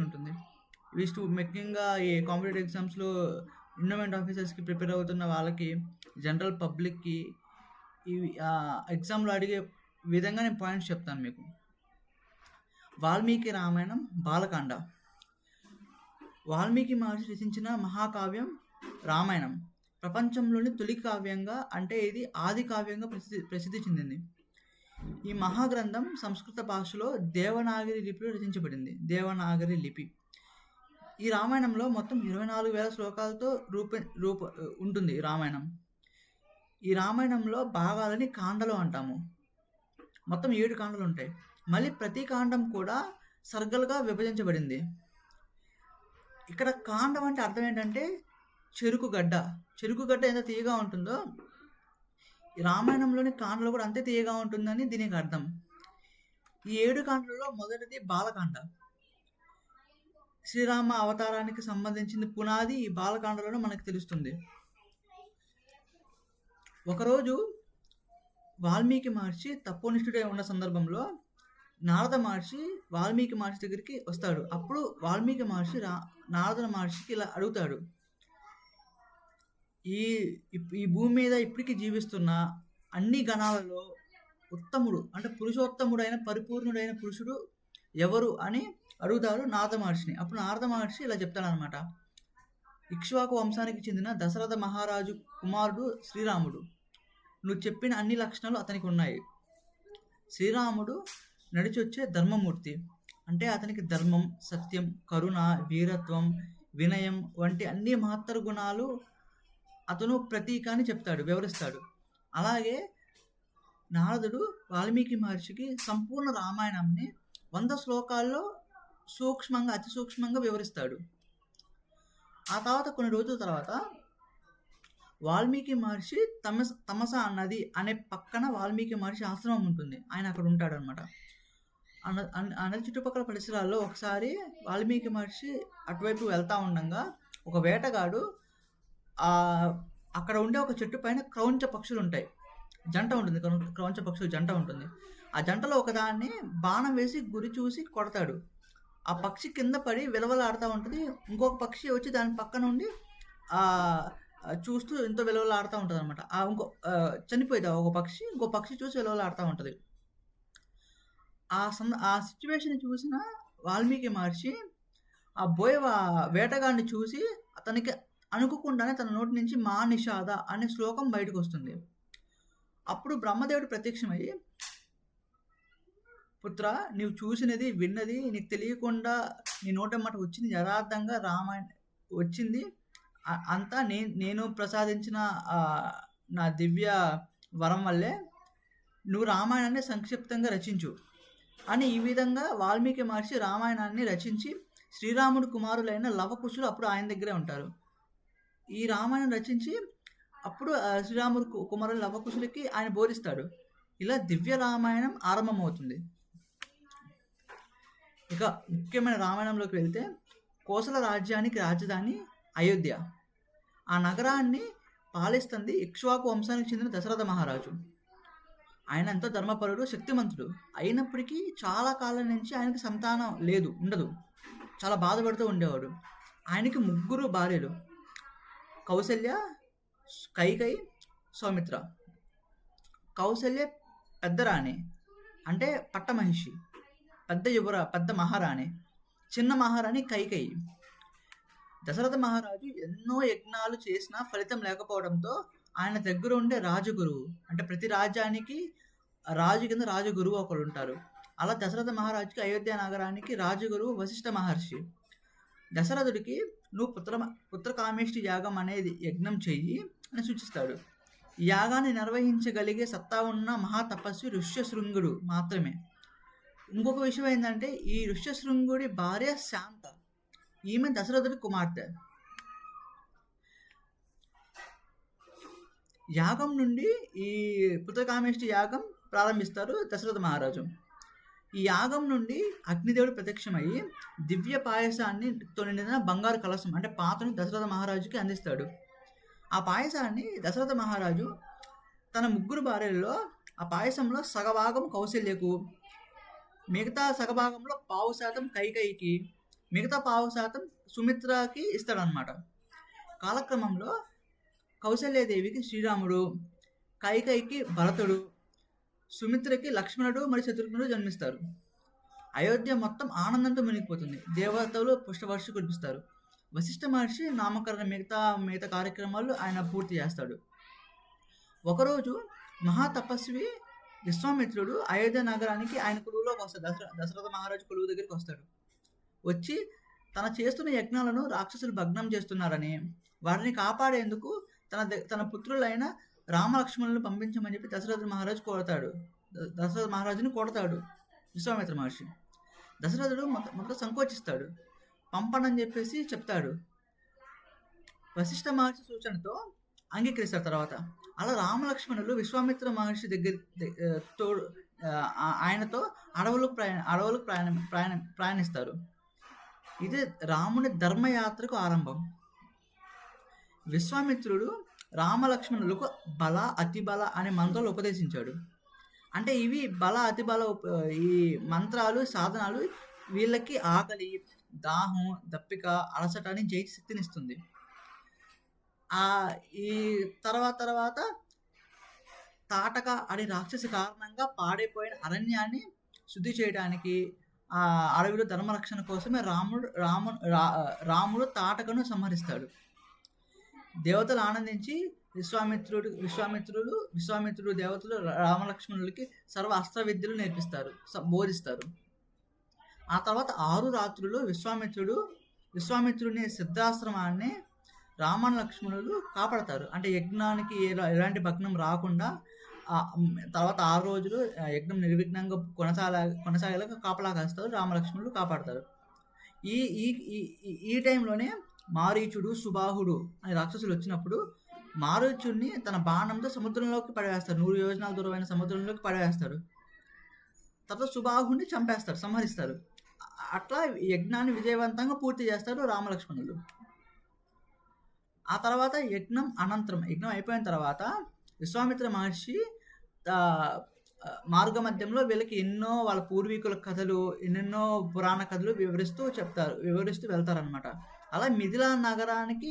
ఉంటుంది. ఇవి ముఖ్యంగా ఈ కాంపిటేటివ్ ఎగ్జామ్స్లో ఇండోమెంట్ ఆఫీసర్స్కి ప్రిపేర్ అవుతున్న వాళ్ళకి జనరల్ పబ్లిక్కి ఇవి ఎగ్జామ్లో అడిగే విధంగా నేను పాయింట్స్ చెప్తాను మీకు. వాల్మీకి రామాయణం బాలకాండ. వాల్మీకి మహర్షి రచించిన మహాకావ్యం రామాయణం. ప్రపంచంలోని తొలి కావ్యంగా అంటే ఇది ఆది కావ్యంగా ప్రసిద్ధి ప్రసిద్ధి చెందింది. ఈ మహాగ్రంథం సంస్కృత భాషలో దేవనాగరి లిపిలో రచించబడింది. దేవనాగరి లిపి. ఈ రామాయణంలో మొత్తం ఇరవై నాలుగు వేల శ్లోకాలతో రూప రూప ఉంటుంది రామాయణం. ఈ రామాయణంలో భాగాలని కాండలు అంటాము. మొత్తం ఏడు కాండలు ఉంటాయి. మళ్ళీ ప్రతి కాండం కూడా సర్గలుగా విభజించబడింది. ఇక్కడ కాండం అంటే అర్థం ఏంటంటే చెరుకు గడ్డ. చెరుకు గడ్డ ఎంత తీయగా ఉంటుందో రామాయణంలోని కాండలు కూడా అంతే తీయగా ఉంటుందని దీనికి అర్థం. ఈ ఏడు కాండలలో మొదటిది బాలకాండ. శ్రీరామ అవతారానికి సంబంధించిన పునాది ఈ బాలకాండలోనే మనకు తెలుస్తుంది. ఒకరోజు వాల్మీకి మహర్షి తపోనిష్ఠుడై ఉన్న సందర్భంలో నారద మహర్షి వాల్మీకి మహర్షి దగ్గరికి వస్తాడు. అప్పుడు వాల్మీకి మహర్షి రా నారద మహర్షికి ఇలా అడుగుతాడు. ఈ ఇప్- ఈ భూమి మీద ఇప్పటికీ జీవిస్తున్న అన్ని గణాలలో ఉత్తముడు అంటే పురుషోత్తముడైన పరిపూర్ణుడైన పురుషుడు ఎవరు అని అడుగుతారు నారద మహర్షిని. అప్పుడు నారద మహర్షి ఇలా చెప్తాడనమాట ఇక్ష్వాకు వంశానికి చెందిన దశరథ మహారాజు కుమారుడు శ్రీరాముడు. నువ్వు చెప్పిన అన్ని లక్షణాలు అతనికి ఉన్నాయి. శ్రీరాముడు నడిచి వచ్చే ధర్మమూర్తి. అంటే అతనికి ధర్మం సత్యం కరుణ వీరత్వం వినయం వంటి అన్ని మహత్తర గుణాలు అతను ప్రతీక అని చెప్తాడు వివరిస్తాడు. అలాగే నారదుడు వాల్మీకి మహర్షికి సంపూర్ణ రామాయణంని వంద శ్లోకాల్లో సూక్ష్మంగా అతి సూక్ష్మంగా వివరిస్తాడు. ఆ తర్వాత కొన్ని రోజుల తర్వాత వాల్మీకి మహర్షి తమస తమస అన్నది అనే పక్కన వాల్మీకి మహర్షి ఆశ్రమం ఉంటుంది. ఆయన అక్కడ ఉంటాడు అనమాట అన్న చుట్టుపక్కల పరిసరాల్లో ఒకసారి వాల్మీకి మహర్షి అటువైపు వెళ్తా ఉండగా ఒక వేటగాడు అక్కడ ఉండే ఒక చెట్టు పైన క్రౌంచ పక్షులు ఉంటాయి. జంట ఉంటుంది. క్రౌంచ పక్షులు జంట ఉంటుంది. ఆ జంటలో ఒకదాన్ని బాణం వేసి గురి చూసి కొడతాడు. ఆ పక్షి కింద పడి విలవలాడుతూ ఉంటుంది. ఇంకొక పక్షి వచ్చి దాని పక్కన ఉండి చూస్తూ ఎంతో విలవలాడుతూ ఉంటుంది అనమాట ఆ ఇంకో చనిపోయింది ఒక పక్షి. ఇంకో పక్షి చూసి విలవలాడుతూ ఉంటుంది. ఆ సంద ఆ సిచ్యువేషన్ చూసిన వాల్మీకి మహర్షి ఆ బోయ వేటగాడిని చూసి అతనికి అనుకోకుండానే తన నోటి నుంచి మా నిషాద అనే శ్లోకం బయటకు వస్తుంది అప్పుడు బ్రహ్మదేవుడు ప్రత్యక్షమై పుత్ర నీవు చూసినది విన్నది నీకు తెలియకుండా నీ నోటమ్మట వచ్చింది యథార్థంగా రామాయణ వచ్చింది. అంతా నేను నేను ప్రసాదించిన నా దివ్య వరం వల్లే నువ్వు రామాయణాన్ని సంక్షిప్తంగా రచించు అని ఈ విధంగా వాల్మీకి మహర్షి రామాయణాన్ని రచించి శ్రీరాముడు కుమారులైన లవకుశులు అప్పుడు ఆయన దగ్గరే ఉంటారు. ఈ రామాయణం రచించి అప్పుడు శ్రీరాముడు కు- కుమారుల లవకుశులకి ఆయన బోధిస్తాడు. ఇలా దివ్య రామాయణం ఆరంభమవుతుంది. ఇక ముఖ్యమైన రామాయణంలోకి వెళ్తే కోసల రాజ్యానికి రాజధాని అయోధ్య. ఆ నగరాన్ని పాలిస్తుంది ఇక్ష్వాకు వంశానికి చెందిన దశరథ మహారాజు. ఆయన ఎంతో ధర్మపరుడు శక్తిమంతుడు. అయినప్పటికీ చాలా కాలం నుంచి ఆయనకి సంతానం లేదు ఉండదు. చాలా బాధపడుతూ ఉండేవాడు. ఆయనకి ముగ్గురు భార్యలు. కౌశల్య కైకై సౌమిత్ర. కౌశల్య పెద్ద రాణి అంటే పట్టమహిషి పెద్ద యువర పెద్ద మహారాణి చిన్న మహారాణి కైకయి దశరథ మహారాజు ఎన్నో యజ్ఞాలు చేసినా ఫలితం లేకపోవడంతో ఆయన దగ్గర ఉండే రాజగురువు అంటే ప్రతి రాజ్యానికి రాజు కింద రాజగురువు ఒకరు ఉంటారు అలా దశరథ మహారాజుకి అయోధ్య నగరానికి రాజగురువు వశిష్ఠ మహర్షి. దశరథుడికి నువ్వు పుత్ర పుత్రకామేష్టి యాగం అనేది యజ్ఞం చెయ్యి అని సూచిస్తాడు. యాగాన్ని నిర్వహించగలిగే సత్తా ఉన్న మహాతపస్వి ఋష్యశృంగుడు మాత్రమే. ఇంకొక విషయం ఏంటంటే ఈ ఋష్యశృంగుడి భార్య శాంత. ఈమె దశరథుడి కుమార్తె. యాగం నుండి ఈ పుత్రకామేష్టి యాగం ప్రారంభిస్తారు దశరథ మహారాజు. ఈ యాగం నుండి అగ్నిదేవుడు ప్రత్యక్షమయ్యి దివ్య పాయసాన్ని తో నిండిన బంగారు కలసం అంటే పాత్రను దశరథ మహారాజుకి అందిస్తాడు. ఆ పాయసాన్ని దశరథ మహారాజు తన ముగ్గురు భార్యల్లో ఆ పాయసంలో సగభాగం కౌశల్యకు మిగతా సగభాగంలో పావు శాతం కైకైకి మిగతా పావు శాతం సుమిత్రకి ఇస్తాడనమాట కాలక్రమంలో కౌశల్యదేవికి శ్రీరాముడు కైకైకి భరతుడు సుమిత్రకి లక్ష్మణుడు మరియు శత్రుఘ్నుడు జన్మిస్తారు. అయోధ్య మొత్తం ఆనందంతో మునిగిపోతుంది. దేవతలు పుష్పవర్ష కురిపిస్తారు. వశిష్ఠ మహర్షి నామకరణ మిగతా మిగతా కార్యక్రమాలు ఆయన పూర్తి చేస్తాడు. ఒకరోజు మహాతపస్వి విశ్వామిత్రుడు అయోధ్య నగరానికి ఆయన కొలువులోకి వస్తాడు. దశర దశరథ మహారాజు కొలువు దగ్గరికి వస్తాడు. వచ్చి తన చేస్తున్న యజ్ఞాలను రాక్షసులు భగ్నం చేస్తున్నారని వారిని కాపాడేందుకు తన తన పుత్రులైన రామలక్ష్మణులను పంపించమని చెప్పి దశరథ మహారాజు కోరతాడు. దశరథ మహారాజుని కొడతాడు విశ్వామిత్ర మహర్షి. దశరథుడు మొదట సంకోచిస్తాడు. పంపనని చెప్పేసి చెప్తాడు. వశిష్ఠ మహర్షి సూచనతో అంగీకరిస్తారు తర్వాత. అలా రామలక్ష్మణులు విశ్వామిత్ర మహర్షి దగ్గర తోడు ఆయనతో అడవులకు ప్రయాణ అడవులకు ప్రయాణం ప్రయాణం ప్రయాణిస్తారు. ఇది రాముని ధర్మయాత్రకు ఆరంభం. విశ్వామిత్రుడు రామలక్ష్మణులకు బల అతిబల అనే మంత్రాలు ఉపదేశించాడు. అంటే ఇవి బల అతిబల ఉప- ఈ మంత్రాలు సాధనాలు వీళ్ళకి ఆకలి దాహం దప్పిక అలసట అని జై శక్తినిస్తుంది. ఆ ఈ తర్వాత తర్వాత తాటక అనే రాక్షసి కారణంగా పాడైపోయిన అరణ్యాన్ని శుద్ధి చేయడానికి ఆ అడవిలో ధర్మరక్షణ కోసమే రాముడు రాము రా- రాముడు తాటకను సంహరిస్తాడు. దేవతలు ఆనందించి విశ్వామిత్రుడు విశ్వామిత్రులు విశ్వామిత్రుడు దేవతలు రామలక్ష్మణులకి సర్వ అస్త్ర విద్యలు నేర్పిస్తారు బోధిస్తారు. ఆ తర్వాత ఆరు రాత్రులు విశ్వామిత్రుడు విశ్వామిత్రుని సిద్ధాశ్రమాన్ని రామణ లక్ష్మణులు కాపాడతారు. అంటే యజ్ఞానికి ఎలాంటి భగ్నం రాకుండా తర్వాత ఆరు రోజులు యజ్ఞం నిర్విఘ్నంగా కొనసాగ కొనసాగేలాగా కాపలా కాస్తారు రామలక్ష్మణులు కాపాడతారు. ఈ- ఈ- ఈ టైంలోనే మారీచుడు సుబాహుడు అనే రాక్షసులు వచ్చినప్పుడు మారీచుడిని తన బాణంతో సముద్రంలోకి పడవేస్తాడు నూరు యోజనాల దూరమైన సముద్రంలోకి పడవేస్తాడు తర్వాత సుబాహుని చంపేస్తారు సంహరిస్తారు. అట్లా యజ్ఞాన్ని విజయవంతంగా పూర్తి చేస్తారు రామలక్ష్మణులు. ఆ తర్వాత యజ్ఞం అనంతరం యజ్ఞం అయిపోయిన తర్వాత విశ్వామిత్ర మహర్షి మార్గ మధ్యంలో వీళ్ళకి ఎన్నో వాళ్ళ పూర్వీకుల కథలు ఎన్నెన్నో పురాణ కథలు వివరిస్తూ చెప్తారు వివరిస్తూ వెళ్తారనమాట అలా మిథిలా నగరానికి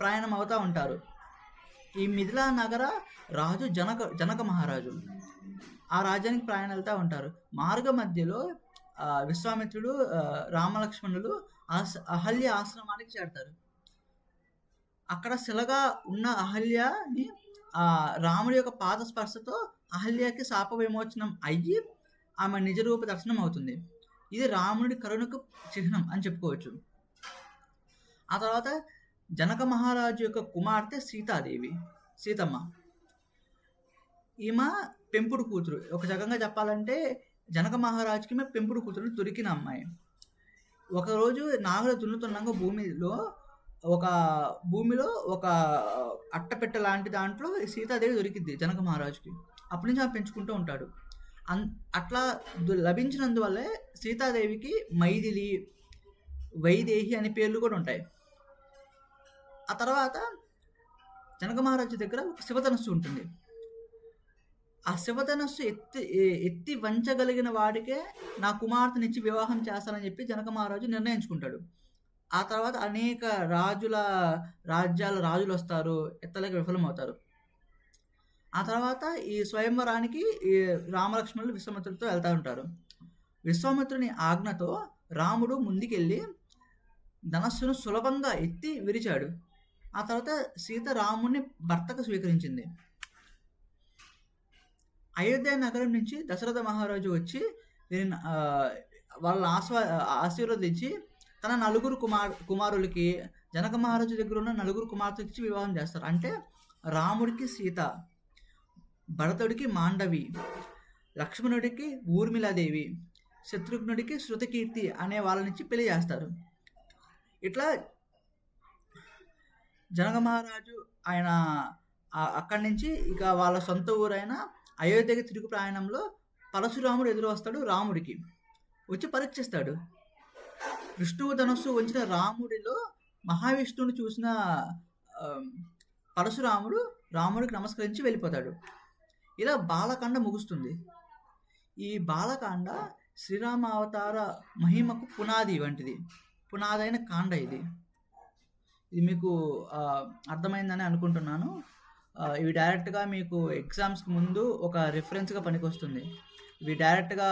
ప్రయాణం అవుతూ ఉంటారు. ఈ మిథిలా నగర రాజు జనక జనక మహారాజు. ఆ రాజ్యానికి ప్రయాణం వెళ్తూ ఉంటారు. మార్గ మధ్యలో విశ్వామిత్రుడు రామలక్ష్మణులు అహల్య ఆశ్రమానికి చేరతారు. అక్కడ శిలగా ఉన్న అహల్యని రాముడి యొక్క పాద స్పర్శతో అహల్యకి శాప విమోచనం అయ్యి ఆమె నిజరూప దర్శనం అవుతుంది. ఇది రాముడి కరుణకు చిహ్నం అని చెప్పుకోవచ్చు. ఆ తర్వాత జనక మహారాజు యొక్క కుమార్తె సీతాదేవి సీతమ్మ. ఈమె పెంపుడు కూతురు. ఒక రకంగా చెప్పాలంటే జనక మహారాజుకి ఈమె పెంపుడు కూతురు దొరికిన అమ్మాయి. ఒకరోజు నాగలు దున్నుతున్నాక భూమిలో ఒక భూమిలో ఒక అట్టపెట్ట లాంటి దాంట్లో సీతాదేవి దొరికింది జనక మహారాజుకి. అప్పటి నుంచి ఆమె పెంచుకుంటూ ఉంటాడు. అన్ అట్లా దు- లభించినందువల్లే సీతాదేవికి మైథిలి వైదేహి అనే పేర్లు కూడా ఉంటాయి. ఆ తర్వాత జనక మహారాజు దగ్గర ఒక శివధనస్సు ఉంటుంది. ఆ శివధనస్సు ఎత్తి ఎత్తి వంచగలిగిన వాడికే నా కుమార్తెనిచ్చి వివాహం చేస్తానని చెప్పి జనక మహారాజు నిర్ణయించుకుంటాడు. ఆ తర్వాత అనేక రాజుల రాజ్యాల రాజులు వస్తారు ఎత్తలేక విఫలమవుతారు. ఆ తర్వాత ఈ స్వయంవరానికి ఈ రామలక్ష్మణులు విశ్వామిత్రులతో వెళ్తూ ఉంటారు. విశ్వామిత్రుని ఆజ్ఞతో రాముడు ముందుకెళ్ళి ధనస్సును సులభంగా ఎత్తి విరిచాడు. ఆ తర్వాత సీత రాముణ్ణి భర్తకు స్వీకరించింది. అయోధ్య నగరం నుంచి దశరథ మహారాజు వచ్చి వీరిని ఆ, వాళ్ళని ఆస్వా ఆశీర్వదించి తన నలుగురు కుమార్ కుమారులకి జనక మహారాజు దగ్గర ఉన్న నలుగురు కుమార్తెకి ఇచ్చి వివాహం చేస్తారు. అంటే రాముడికి సీత భరతుడికి మాండవి లక్ష్మణుడికి ఊర్మిళాదేవి శత్రుఘ్నుడికి శృతకీర్తి అనే వాళ్ళనిచ్చి పెళ్ళి చేస్తారు. ఇట్లా జనక మహారాజు ఆయన అక్కడి నుంచి ఇక వాళ్ళ సొంత ఊరైన అయోధ్యకి తిరుగు ప్రయాణంలో పరశురాముడు ఎదురు వస్తాడు రాముడికి. వచ్చి పరీక్షిస్తాడు. విష్ణువు ధనస్సు ఉంచిన రాముడిలో మహావిష్ణువుని చూసిన పరశురాముడు రాముడికి నమస్కరించి వెళ్ళిపోతాడు. ఇలా బాలకాండ ముగుస్తుంది. ఈ బాలకాండ శ్రీరామ అవతార మహిమకు పునాది వంటిది. పునాదైన కాండ ఇది. ఇది మీకు అర్థమైందని అనుకుంటున్నాను. ఇవి డైరెక్ట్గా మీకు ఎగ్జామ్స్కి ముందు ఒక రిఫరెన్స్గా పనికొస్తుంది. ఇవి డైరెక్ట్గా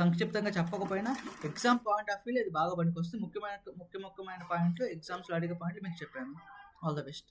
సంక్షిప్తంగా చెప్పకపోయినా ఎగ్జామ్ పాయింట్ ఆఫ్ వ్యూలో ఇది బాగా పనికొస్తుంది. ముఖ్యమైన ముఖ్య ముఖ్యమైన పాయింట్లు ఎగ్జామ్స్లో అడిగే పాయింట్లు మీకు చెప్పాను. All the best.